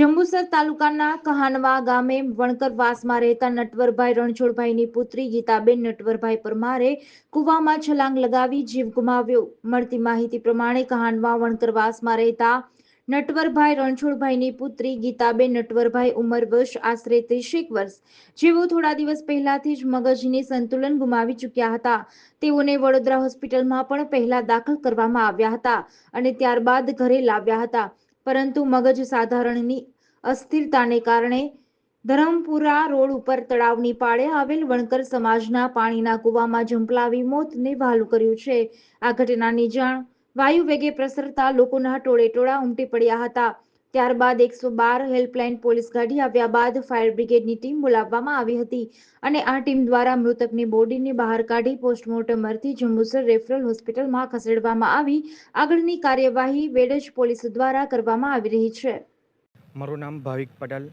જંબુસર તાલુકાના કહાનવા ગામે વણકરવાસમાં રહેતા નટવરભાઈ રણછોડભાઈની પુત્રી ગીતાબેન નટવરભાઈ પરમારે કુવામાં છલાંગ લગાવી જીવ ગુમાવ્યો મળતી માહિતી પ્રમાણે કહાનવા વણકરવાસમાં રહેતા નટવરભાઈ રણછોડભાઈની પુત્રી ગીતાબેન નટવરભાઈ ઉંમર વર્ષ, આશરે ત્રીસેક વર્ષ. જેઓ થોડા દિવસ પહેલાથી જ મગજની સંતુલન ગુમાવી ચૂક્યા હતા. તેઓને વડોદરા હોસ્પિટલમાં પણ પહેલા દાખલ કરવામાં આવ્યા હતા અને ત્યારબાદ ઘરે લાવ્યા હતા. પરંતુ મગજ સાધારણની અસ્થિરતાને કારણે ધરમપુરા રોડ ઉપર તળાવની પાળે આવેલ વણકર સમાજના પાણીના કૂવામાં ઝંપલાવી મોતને વહાલું કર્યું છે. આ ઘટનાની જાણ વાયુ વેગે પ્રસરતા લોકોના ટોળે ટોળા ઉમટી પડ્યા હતા. ત્યારબાદ એકસો બાર હેલ્પલાઇન પોલીસ ગાડી આવ્યા બાદ ફાયર બ્રિગેડની ટીમ બોલાવવામાં આવી હતી અને આ ટીમ દ્વારા મૃતકની બોડીને બહાર કાઢી પોસ્ટમોર્ટમ અર્થે જંબુસર રેફરલ હોસ્પિટલમાં ખસેડવામાં આવી. આગળની કાર્યવાહી વેડજ પોલીસ દ્વારા કરવામાં આવી રહી છે. મારું નામ ભાવિક પટેલ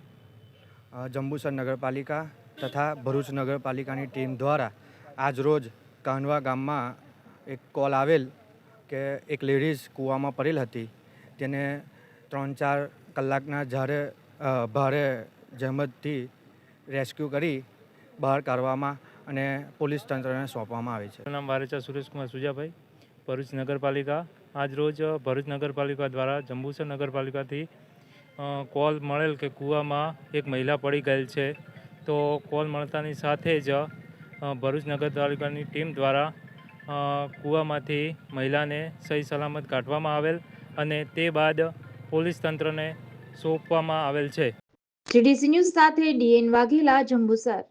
જંબુસર નગરપાલિકા તથા ભરૂચ નગરપાલિકાની ટીમ દ્વારા આજરોજ કાનવા ગામમાં એક કોલ આવેલ કે એક લેડીઝ કૂવામાં પડેલ હતી. તેને ત્રણ ચાર કલાકના જ્યારે ભારે જહેમતથી રેસ્ક્યુ કરી બહાર કાઢવામાં અને પોલીસ તંત્રને સોંપવામાં આવી છે. નામ વારેચા સુરેશકુમાર સુજાભાઈ, ભરૂચ નગરપાલિકા. આજ રોજ ભરૂચ નગરપાલિકા દ્વારા જંબુસર નગરપાલિકાથી કોલ મળેલ કે કૂવામાં એક મહિલા પડી ગયેલ છે. તો કોલ મળતાની સાથે જ ભરૂચ નગરપાલિકાની ટીમ દ્વારા કૂવામાંથી મહિલાને સહી સલામત કાઢવામાં આવેલ અને તે બાદ પોલીસ તંત્રને સોંપવામાં આવેલ છે. જીડીસી ન્યૂઝ સાથે ડીએન વાઘેલા જંબુસર.